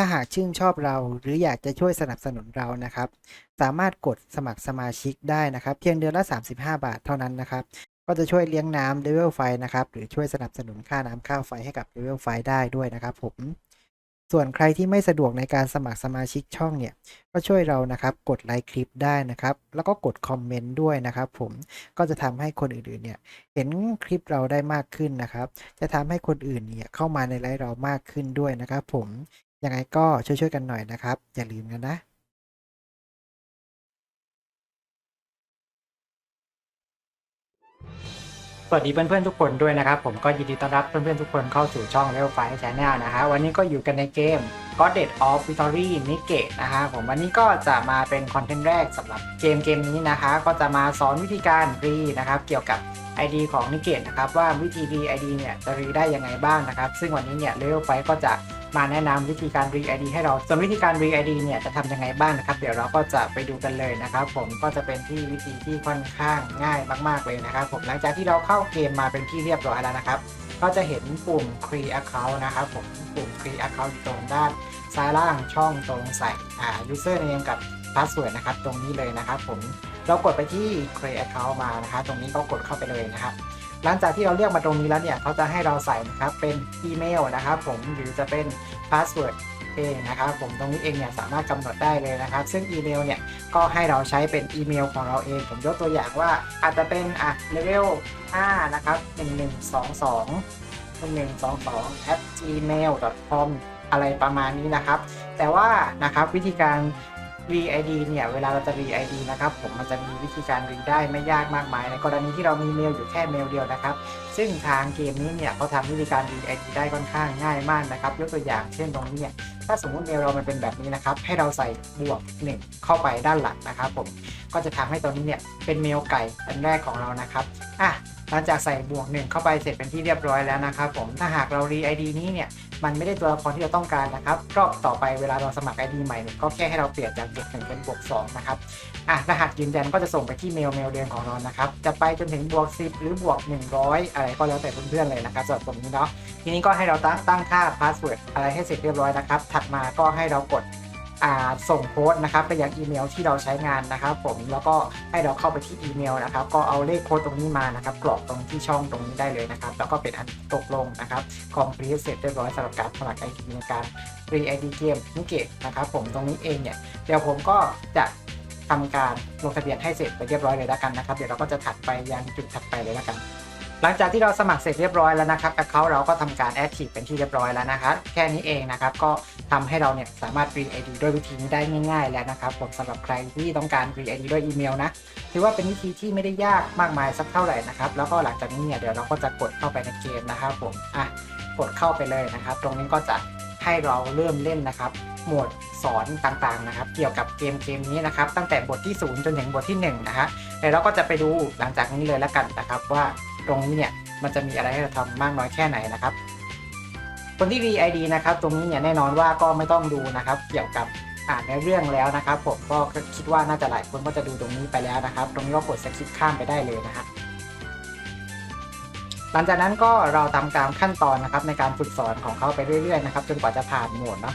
ถ้าหากชื่นชอบเราหรืออยากจะช่วยสนับสนุนเรานะครับ สามารถกดสมัครสมาชิกได้นะครับ เพียงเดือนละ 35 บาทเท่านั้นนะครับ ก็จะช่วยเลี้ยงน้ำเลเวลไฟนะครับ หรือช่วยสนับสนุนค่าน้ำค่าไฟให้กับเลเวลไฟได้ด้วยนะครับ ผม ส่วนใครที่ไม่สะดวกในการสมัครสมาชิกช่องเนี่ย ก็ช่วยเรานะครับ กดไลค์คลิปได้นะครับ แล้วก็กดคอมเมนต์ด้วยนะครับ ผม ก็จะทำให้คนอื่นๆเนี่ย เห็นคลิปเราได้มากขึ้นนะครับ จะทำให้คนอื่นเนี่ยเข้ามาในไลฟ์เรามากขึ้นด้วยนะครับ ผม ยังไงก็ช่วยๆกันหน่อยนะครับ อย่าลืมกันนะสวัสดีเพื่อนๆทุกคนด้วยนะครับ ผมก็ยินดีต้อนรับเพื่อนๆทุกคนเข้าสู่ช่อง Level 5 Channel นะฮะวันนี้ก็อยู่กันในเกม God Dead of Victory n i g a t e นะฮะผมวันนี้ก็จะมาเป็นคอนเทนต์แรกสำหรับเกมเกมนี้นะคะ ก็จะมาสอนวิธีการรีนะครับเกี่ยวกับ ID ของ n i g a t e นะครับว่าวิธีรี ID เนี่ยจะรีได้ยังไงบ้างนะครับ ซึ่งวันนี้เนี่ย Level 5ก็จะมาแนะนำวิธีการรี ID ให้เรา ส่วนวิธีการรี ID เนี่ยจะทำยังไงบ้างนะครับ เดี๋ยวเราก็จะไปดูกันเลยนะครับ ผมก็จะเป็นที่วิธีที่ค่อนข้างง่ายมากๆเลยนะครับ ผมหลังจากที่เราเข้าเกมมาเป็นที่เรียบร้อยแล้วนะครับ ก็จะเห็นปุ่ม create account นะครับผมปุ่ม create account อยู่ตรงด้าน ซ้ายล่างช่องตรงใส่อ่า user name กับ password นะครับ ตรงนี้เลยนะครับผมเรากดไปที่ create account มานะครับตรงนี้ก็กดเข้าไปเลยนะครับหลังจากที่เราเลือกมาตรงนี้แล้วเนี่ยเขาจะให้เราใส่นะครับเป็นอีเมลนะครับผมหรือจะเป็นพาสเวิร์ดเองนะครับผมตรงนี้เองเนี่ยสามารถกำหนดได้เลยนะครับ ซึ่งอีเมลเนี่ยก็ให้เราใช้เป็นอีเมลของเราเอง ผมยกตัวอย่างว่าอาจจะเป็นอะเลเวล5นะครับ1122 1122 at gmail com อะไรประมาณนี้นะครับ แต่ว่านะครับวิธีการ re ID เนี่ยเวลาเราจะ re ID นะครับผมมันจะมีวิธีการ re ได้ไม่ยากมากมาย ในกรณีที่เรามีเมลอยู่แค่เมลเดียวนะครับ ซึ่งทางเกมนี้เนี่ยเขาทำวิธีการ re ID ได้ค่อนข้างง่ายมากนะครับ ยกตัวอย่างเช่นตรงนี้เนี่ยถ้าสมมติเมลเรามันเป็นแบบนี้นะครับ ให้เราใส่บวก 1 เข้าไปด้านหลังนะครับผมก็จะทำให้ตรงนี้เนี่ยเป็นเมลไก่อันแรกของเรานะครับอะหลังจากใส่บวกหนึ่งเข้าไปเสร็จเป็นที่เรียบร้อยแล้วนะครับผมถ้าหากเรา re ID นี้เนี่ย มันไม่ได้ตัวละครที่เราต้องการนะครับรอบต่อไปเวลาเราสมัคร ID ใหม่เนี่ยก็แค่ให้เราเปลี่ยนจากบวกหนึ่งเป็นบวกสองนะครับอะรหัสยืนยันก็จะส่งไปที่เมลเมลเดิมของเรานะครับ จะไปจนถึงบวก 10 หรือบวก 100 อะไรก็แล้วแต่เพื่อนๆเลยนะครับสำหรับตรงนี้เนาะทีนี้ก็ให้เราตั้งตั้งค่าพาสเวิร์ดอะไรให้เสร็จเรียบร้อยนะครับ ถัดมาก็ให้เรากด ส่งโค้ดนะครับไปยังอีเมลที่เราใช้งานนะครับ ผมแล้วก็ให้เราเข้าไปที่อีเมลนะครับ ก็เอาเลขโค้ดตรงนี้มานะครับ กรอกตรงที่ช่องตรงนี้ได้เลยนะครับ แล้วก็เป็นอันตกลงนะครับ complete เสร็จเรียบร้อยสำหรับการสมัคร ID ในการ re ID เกมนิเกตนะครับ ผมตรงนี้เองเนี่ยเดี๋ยวผมก็จะทำการลงทะเบียนให้เสร็จไปเรียบร้อยเลยแล้วกันนะครับ เดี๋ยวเราก็จะถัดไปยังจุดถัดไปเลยแล้วกัน หลังจากที่เราสมัครเสร็จเรียบร้อยแล้วนะครับ account เราก็ทำการ active เป็นที่เรียบร้อยแล้วนะครับ แค่นี้เองนะครับ ก็ ทำให้เราเนี่ยสามารถ re ID ด้วยวิธีนี้ได้ง่าย ๆ แล้วนะครับผมสำหรับใครที่ต้องการ re ID ด้วยอีเมลนะถือว่าเป็นวิธีที่ไม่ได้ยากมากมายสักเท่าไหร่นะครับแล้วก็หลังจากนี้เนี่ยเดี๋ยวเราก็จะกดเข้าไปในเกมนะครับผมอะกดเข้าไปเลยนะครับ ตรงนี้ก็จะให้เราเริ่มเล่นนะครับ หมวดสอนต่างๆนะครับ เกี่ยวกับเกมเกมนี้นะครับ ตั้งแต่บทที่ 0 จนถึงบทที่1นะฮะเดี๋ยวเราก็จะไปดูหลังจากนี้เลยแล้วกันนะครับ ว่าตรงนี้เนี่ยมันจะมีอะไรให้เราทำมากน้อยแค่ไหนนะครับ คนที่ VID นะครับตรงนี้เนี่ยแน่นอนว่าก็ไม่ต้องดูนะครับ เกี่ยวกับอ่านในเรื่องแล้วนะครับ ผมก็คิดว่าน่าจะหลายคนก็จะดูตรงนี้ไปแล้วนะครับ ตรงนี้ก็กดสกิปข้ามไปได้เลยนะฮะหลังจากนั้นก็เราทำตามขั้นตอนนะครับในการฝึกสอนของเขาไปเรื่อยๆนะครับจนกว่าจะผ่านโหมดเนาะ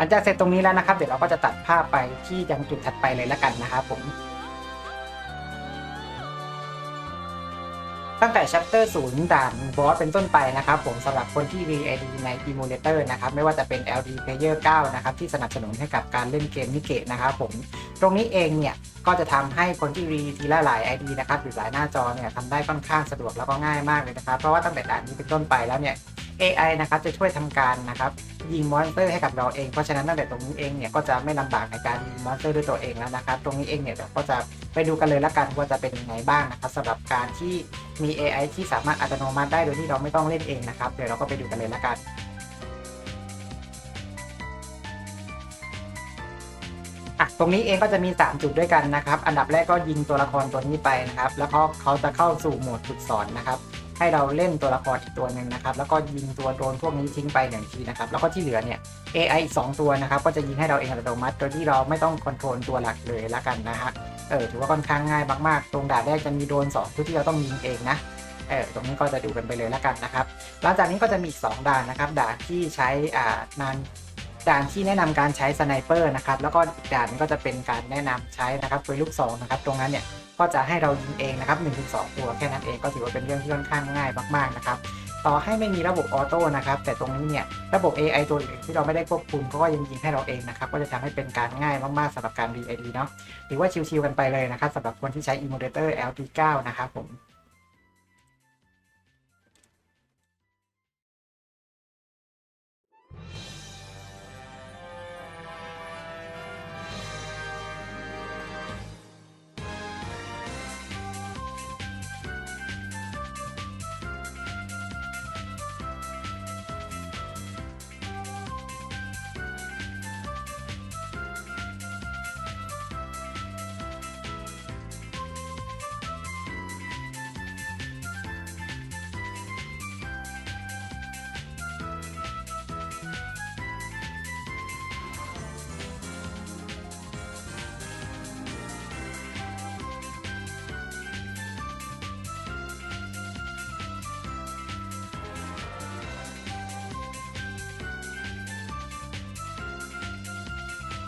หลังจากเสร็จตรงนี้แล้วนะครับ เดี๋ยวเราก็จะตัดภาพไปที่ยังจุดถัดไปเลยแล้วกันนะครับผม ตั้งแต่ chapter 0 ด่านบอสเป็นต้นไปนะครับ ผมสำหรับคนที่ VID ใน Emulator นะครับ ไม่ว่าจะเป็น LD Player 9 นะครับ ที่สนับสนุนให้กับการเล่นเกมนิเกะนะครับผม ตรงนี้เองเนี่ยก็จะทำให้คนที่รีทีละหลาย ID นะครับหรือหลายหน้าจอเนี่ยทำได้ค่อนข้างสะดวกแล้วก็ง่ายมากเลยนะครับ เพราะว่าตั้งแต่ด่านนี้เป็นต้นไปแล้วเนี่ย AI นะครับจะช่วยทำการนะครับยิงมอนสเตอร์ให้กับเราเอง เพราะฉะนั้นตั้งแต่ตรงนี้เองเนี่ยก็จะไม่ลำบากในการยิงมอนสเตอร์ด้วยตัวเองแล้วนะครับ ตรงนี้เองเนี่ยเดี๋ยวก็จะไปดูกันเลยละกันว่าจะเป็นยังไงบ้างนะครับสำหรับการที่มี AI ที่สามารถอัตโนมัติได้โดยที่เราไม่ต้องเล่นเองนะครับเดี๋ยวเราก็ไปดูกันเลยละกันอะตรงนี้เองก็จะมี 3 จุดด้วยกันนะครับ อันดับแรกก็ยิงตัวละครตัวนี้ไปนะครับ แล้วก็เขาจะเข้าสู่โหมดฝึกสอนนะครับ ให้เราเล่นตัวละครอีกตัวหนึ่งนะครับ แล้วก็ยิงตัวโดรนพวกนี้ทิ้งไปหนึ่งทีนะครับ แล้วก็ที่เหลือเนี่ย AI อีก2ตัวนะครับ ก็จะยิงให้เราเองอัตโนมัติ โดยที่เราไม่ต้องคอนโทรลตัวหลักเลยละกันนะฮะ เออถือว่าค่อนข้างง่ายมากๆ ตรงด่านแรกจะมีโดรน2ตัวที่เราต้องยิงเองนะ เออตรงนี้ก็จะดูกันไปเลยละกันนะครับ หลังจากนี้ก็จะมีอีก2ด่านนะครับ ด่านที่ใช้อ่านานด่านที่แนะนำการใช้สไนเปอร์นะครับ แล้วก็อีกด่านหนึงก็จะเป็นการแนะนำใช้นะครับปืนลูกซองนะครับ ตรงนั้นเนี่ย ก็จะให้เรายิงเองนะครับ1-2 ตัวแค่นั้นเองก็ถือว่าเป็นเรื่องที่ค่อนข้างง่ายมากๆนะครับต่อให้ไม่มีระบบออโต้นะครับแต่ตรงนี้เนี่ยระบบ AI ตัวอื่นที่เราไม่ได้ควบคุมเขาก็ยังยิงให้เราเองนะครับก็จะทำให้เป็นการง่ายมากๆสำหรับการ VID เนาะถือว่าชิวๆกันไปเลยนะครับสำหรับคนที่ใช้ Emulator LT9 นะครับผม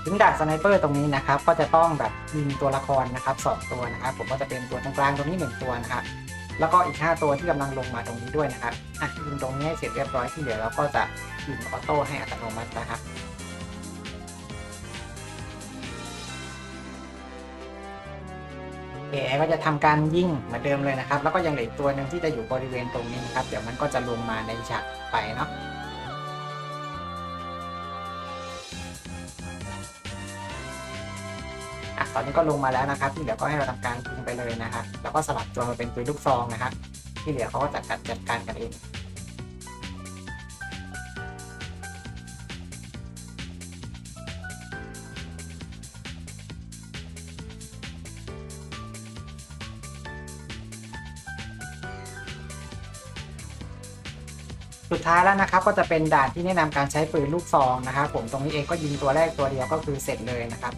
ถึงด่านสไนเปอร์ตรงนี้นะครับ ก็จะต้องแบบยิงตัวละครนะครับสองตัวนะครับ ผมก็จะเป็นตัวตรงกลางตรงนี้หนึ่งตัวนะครับ แล้วก็อีก 5 ตัวที่กำลังลงมาตรงนี้ด้วยนะครับอะยิงตรงนี้ให้เสร็จเรียบร้อยที่เหลือเราก็จะยิงออโต้ให้อัตโนมัตินะครับ AI ก็จะทำการยิงเหมือนเดิมเลยนะครับ แล้วก็ยังเหลืออีกตัวหนึ่งที่จะอยู่บริเวณตรงนี้นะครับ เดี๋ยวมันก็จะลงมาในฉากไปเนาะ ตอนนี้ก็ลงมาแล้วนะครับ ที่เหลือก็ให้เราทำการยิงไปเลยนะครับแล้วก็สลับตัวมาเป็นปืนลูกซองนะครับที่เหลือเขาก็จัดการจัดการกันเองสุดท้ายแล้วนะครับก็จะเป็นด่านที่แนะนำการใช้ปืนลูกซองนะครับผมตรงนี้เองก็ยิงตัวแรกตัวเดียวก็คือเสร็จเลยนะครับ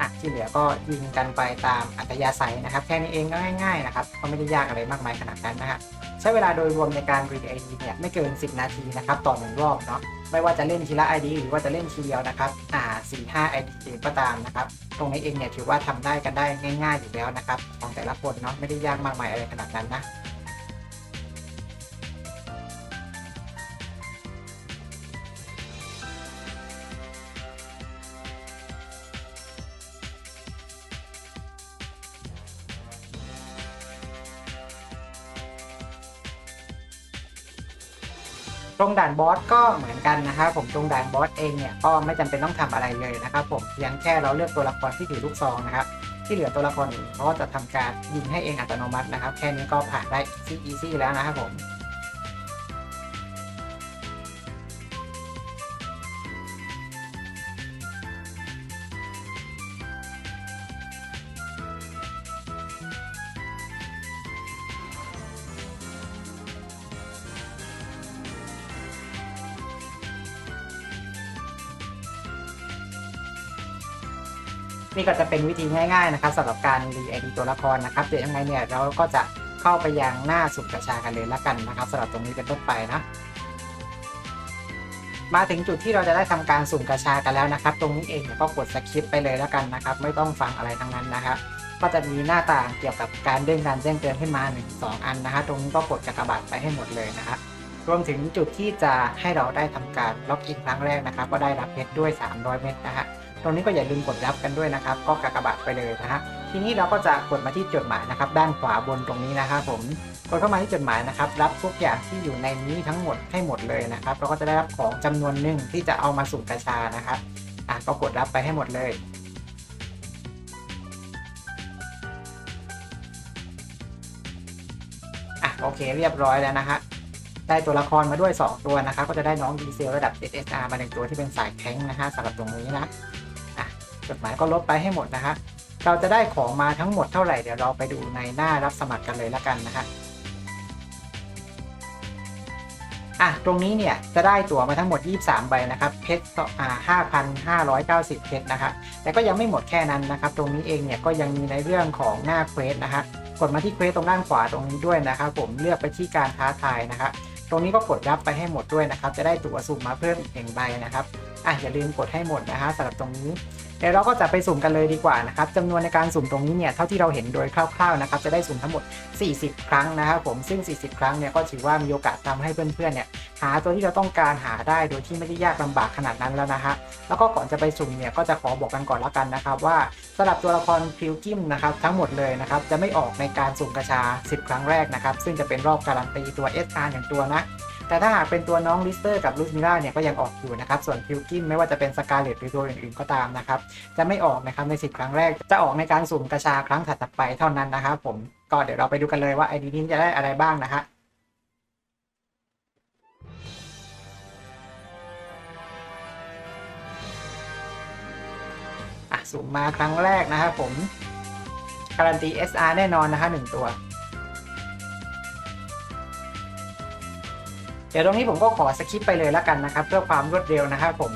อะที่เหลือก็ยิงกันไปตามอัธยาศัยนะครับ แค่นี้เองก็ง่ายๆนะครับก็ไม่ได้ยากอะไรมากมายขนาดนั้นนะฮะใช้เวลาโดยรวมในการรีไอดีเนี่ยไม่เกิน 10 นาทีนะครับต่อหนึ่งรอบเนาะไม่ว่าจะเล่นทีละ ID หรือว่าจะเล่นทีเดียวนะครับอ่าสี่ห้า ID เองก็ตามนะครับ ตรงนี้เองเนี่ยถือว่าทำได้กันได้ง่าย ๆ อยู่แล้วนะครับของแต่ละคนเนาะไม่ได้ยากมากมายอะไรขนาดนั้นนะ ตรงด่านบอสก็เหมือนกันนะครับผมตรงด่านบอสเองเนี่ยก็ไม่จำเป็นต้องทำอะไรเลยนะครับผมเพียงแค่เราเลือกตัวละครที่ถือลูกซองนะครับที่เหลือตัวละครอื่นเขาจะทำการยิงให้เองอัตโนมัตินะครับ แค่นี้ก็ผ่านได้ซีอีซี่แล้วนะครับผม นี่ก็จะเป็นวิธีง่ายๆนะครับสำหรับการรีไอดีตัวละครนะครับเดี๋ยวยังไงเนี่ยเราก็จะเข้าไปยังหน้าสุ่มกระชากันเลยละกันนะครับสำหรับตรงนี้เป็นต้นไปนะมาถึงจุดที่เราจะได้ทำการสุ่มกระชากันแล้วนะครับ ตรงนี้เองเนี่ยก็กดสคิปไปเลยแล้วกันนะครับ ไม่ต้องฟังอะไรทั้งนั้นนะครับ ก็จะมีหน้าต่างเกี่ยวกับการเด้งการแจ้งเตือนขึ้นมา 1 2 อันนะฮะตรงนี้ก็กดกากบาทไปให้หมดเลยนะครับรวมถึงจุดที่จะให้เราได้ทำการล็อกอินครั้งแรกนะครับ ก็ได้รับเพชรด้วย 300 เม็ดนะฮะ ตรงนี้ก็อย่าลืมกดรับกันด้วยนะครับ ก็กากบาทไปเลยนะฮะทีนี้เราก็จะกดมาที่จดหมายนะครับ ด้านขวาบนตรงนี้นะครับผมกดเข้ามาที่จดหมายนะครับ รับทุกอย่างที่อยู่ในนี้ทั้งหมดให้หมดเลยนะครับ เราก็จะได้รับของจำนวนหนึ่งที่จะเอามาสุ่มกระชานะครับอะก็กดรับไปให้หมดเลยอะโอเคเรียบร้อยแล้วนะฮะได้ตัวละครมาด้วย 2 ตัวนะครับ ก็จะได้น้องดีเซลระดับ SSR มาหนึ่งตัวที่เป็นสายแท้งค์นะฮะสำหรับตรงนี้นะ จดหมายก็ลบไปให้หมดนะฮะเราจะได้ของมาทั้งหมดเท่าไหร่เดี๋ยวเราไปดูในหน้ารับสมัครกันเลยละกันนะฮะอะตรงนี้เนี่ยจะได้ตั๋วมาทั้งหมด 23 ใบนะครับ เพชรอ่า5,590 เพชรนะครับแต่ก็ยังไม่หมดแค่นั้นนะครับ ตรงนี้เองเนี่ยก็ยังมีในเรื่องของหน้าเควสนะฮะกดมาที่เควสตรงด้านขวาตรงนี้ด้วยนะครับ ผมเลือกไปที่การท้าทายนะครับตรงนี้ก็กดรับไปให้หมดด้วยนะครับ จะได้ตั๋วสุ่มมาเพิ่มอีกหนึ่งใบนะครับอะอย่าลืมกดให้หมดนะฮะสำหรับตรงนี้เดี๋ยวเราก็จะไปสุ่มกันเลยดีกว่านะครับจำนวนในการสุ่มตรงนี้เนี่ยเท่าที่เราเห็นโดยคร่าวๆนะครับจะได้สุ่มทั้งหมด 40 ครั้งนะครับผมซึ่ง 40 ครั้งเนี่ยก็ถือว่ามีโอกาสทำให้เพื่อนๆเนี่ยหาตัวที่เราต้องการหาได้โดยที่ไม่ได้ยากลำบากขนาดนั้นแล้วนะฮะแล้วก็ก่อนจะไปสุ่มเนี่ยก็จะขอบอกกันก่อนแล้วกันนะครับว่าสำหรับตัวละครพิวกิมนะครับทั้งหมดเลยนะครับจะไม่ออกในการสุ่มกระชา 10 ครั้งแรกนะครับซึ่งจะเป็นรอบการันตีตัว SR อย่างตัวนะ แต่ถ้าหากเป็นตัวน้องลิสเตอร์กับลูสมิล่าเนี่ยก็ยังออกอยู่นะครับ ส่วนพิวกิมไม่ว่าจะเป็นสกาเลตหรือตัวอื่นๆก็ตามนะครับ จะไม่ออกนะครับใน 10 ครั้งแรก จะออกในการสุ่มกระชาครั้งถัดไปเท่านั้นนะครับผมก็เดี๋ยวเราไปดูกันเลยว่าไอดีนี้จะได้อะไรบ้างนะฮะอะสุ่มมาครั้งแรกนะครับผมการันตี SR แน่นอนนะฮะหนึ่งตัว ดี๋ยวตรงนี้ผมก็ขอสคิปไปเลยแล้วกันนะครับ เพื่อความรวดเร็วนะครับผม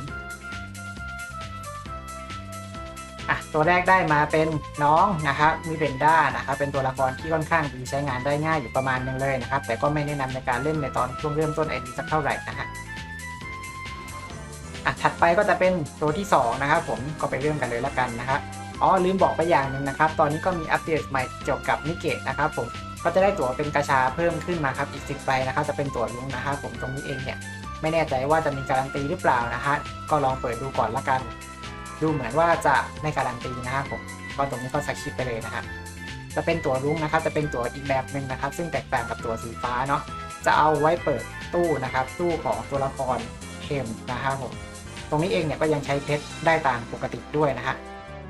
อะตัวแรกได้มาเป็นน้องนะครับมีเบนด้านะครับเป็นตัวละครที่ค่อนข้างดีใช้งานได้ง่ายอยู่ประมาณหนึงเลยนะครับ แต่ก็ไม่แนะนำในการเล่นในตอนช่วงเริ่มต้นไอดีสักเท่าไหร่นะฮะอะถัดไปก็จะเป็นตัวที่สองนะครับผมก็ไปเริ่มกันเลยแล้วกันนะครับอ๋อลืมบอกไปอย่างหนึ่งนะครับ ตอนนี้ก็มีอัปเดตใหม่เกี่ยวกับนิเกตนะครับผม ก็จะได้ตั๋วเป็นกระชาเพิ่มขึ้นมาครับอีก10ใบนะครับจะเป็นตั๋วลุ้งนะครับผมตรงนี้เองเนี่ยไม่แน่ใจว่าจะมีการันตีหรือเปล่านะฮะก็ลองเปิดดูก่อนละกัน ดูเหมือนว่าจะไม่การันตีนะครับผมก็ตรงนี้ก็สักชิปไปเลยนะครับจะเป็นตั๋วรุ้งนะครับ จะเป็นตั๋วอีกแบบหนึ่งนะครับ ซึ่งแตกต่างกับตั๋วสีฟ้าเนาะจะเอาไว้เปิดตู้นะครับ ตู้ของตัวละครเทมนะครับผมตรงนี้เองเนี่ยก็ยังใช้เพชรได้ตามปกติด้วยนะฮะ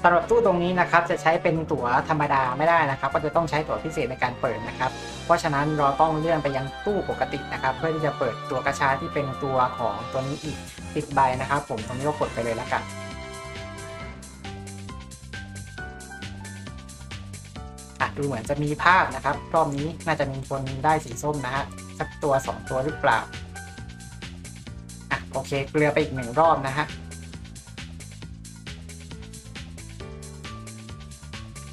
สำหรับตู้ตรงนี้นะครับจะใช้เป็นตั๋วธรรมดาไม่ได้นะครับ ก็จะต้องใช้ตั๋วพิเศษในการเปิดนะครับ เพราะฉะนั้นเราต้องเลื่อนไปยังตู้ปกตินะครับ เพื่อที่จะเปิดตัวกระชาที่เป็นตัวของตัวนี้อีก10ใบนะครับ ผมตรงนี้ก็กดไปเลยแล้วกันอะดูเหมือนจะมีภาพนะครับ รอบนี้น่าจะมีคนได้สีส้มนะฮะสักตัว 2 ตัวหรือเปล่าอะโอเคเกลือไปอีกหนึ่งรอบนะฮะ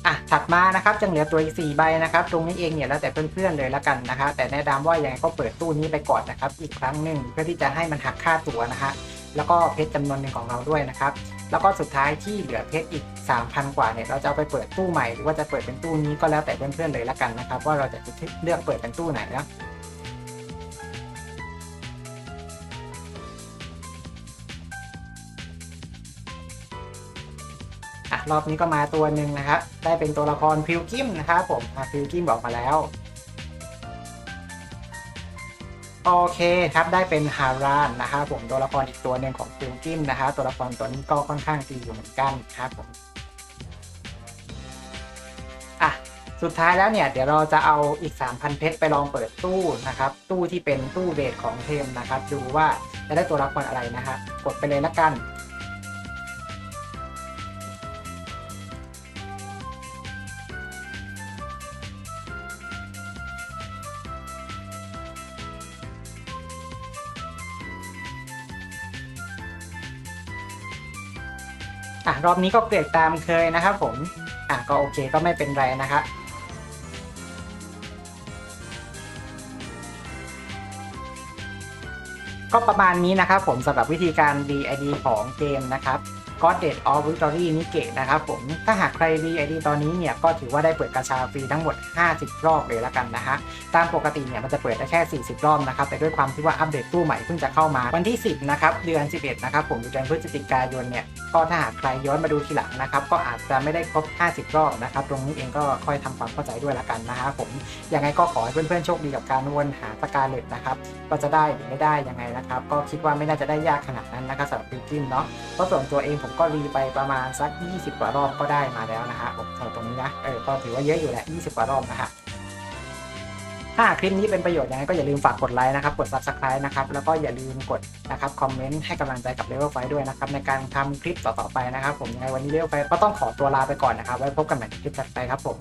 อะถัดมานะครับจังเหลือตัวอีกสี่ใบนะครับตรงนี้เองเนี่ยแล้วแต่เพื่อนๆเลยละกันนะฮะแต่แนะนำว่ายังไงก็เปิดตู้นี้ไปก่อนนะครับอีกครั้งหนึ่งเพื่อที่จะให้มันหักค่าตัวนะฮะแล้วก็เพชรจำนวนหนึ่งของเราด้วยนะครับแล้วก็สุดท้ายที่เหลือเพชรอีก 3,000 กว่าเนี่ยเราจะเอาไปเปิดตู้ใหม่หรือว่าจะเปิดเป็นตู้นี้ก็แล้วแต่เพื่อนๆเลยละกันนะครับว่าเราจะเลือกเปิดเป็นตู้ไหนนะ รอบนี้ก็มาตัวหนึ่งนะครับได้เป็นตัวละครพิวกิมนะครับผมอะพิวกิมบอกมาแล้วโอเคครับได้เป็นฮารานนะครับผมตัวละครอีกตัวหนึ่งของฟิลกิมนะครับตัวละครตัวนี้ก็ค่อนข้างดีอยู่เหมือนกันครับผมอะสุดท้ายแล้วเนี่ยเดี๋ยวเราจะเอาอีก 3,000 เพชรไปลองเปิดตู้นะครับ ตู้ที่เป็นตู้เดทของเทมนะครับ ดูว่าจะได้ตัวละครอะไรนะฮะกดไปเลยละกัน อะรอบนี้ก็เกลียดตามเคยนะครับผมอะก็โอเคก็ไม่เป็นไรนะครับก็ประมาณนี้นะครับผมสำหรับวิธีการ DID ของเกมนะครับ God Dead of Victory นิเกะนะครับผม ถ้าหากใคร DID ตอนนี้เนี่ย ก็ถือว่าได้เปิดกระชาฟรีทั้งหมด 50 รอบเลยล้วกันนะฮะ ตามปกติเนี่ย มันจะเปิดได้แค่ 40 รอบนะครับ แต่ด้วยความที่ว่าอัปเดตตู้ใหม่เพิ่งจะเข้ามาวันที่ 10 นะครับ เดือน 11 นะครับผมเดือนพฤศจิกายนเนี่ย ก็ถ้าหากใครย้อนมาดูทีหลังนะครับ ก็อาจจะไม่ได้ครบ 50 รอบนะครับ ตรงนี้เองก็ค่อยทำความเข้าใจด้วยละกันนะฮะผม ยังไงก็ขอให้เพื่อนๆโชคดีกับการวนหาสกาเลตนะครับก็จะได้หรือไม่ได้ยังไงนะครับ ก็คิดว่าไม่น่าจะได้ยากขนาดนั้นนะครับสำหรับบิวกินเนาะเพราะส่วนตัวเองผมก็รีไปประมาณสัก 20 กว่ารอบก็ได้มาแล้วนะฮะผมสำหรับตรงนี้นะเออก็ถือว่าเยอะอยู่แหละ 20 กว่ารอบนะฮะถ้าคลิปนี้เป็นประโยชน์ยังไงก็อย่าลืมฝากกดไลค์นะครับ กด subscribe นะครับ แล้วก็อย่าลืมกดนะครับคอมเมนต์ให้กำลังใจกับเลเวลไฟด้วยนะครับ ในการทำคลิปต่อๆไปนะครับ ผมยังไงวันนี้เลเวลไฟก็ต้องขอตัวลาไปก่อนนะครับ ไว้พบกันใหม่ในคลิปถัดไปครับผม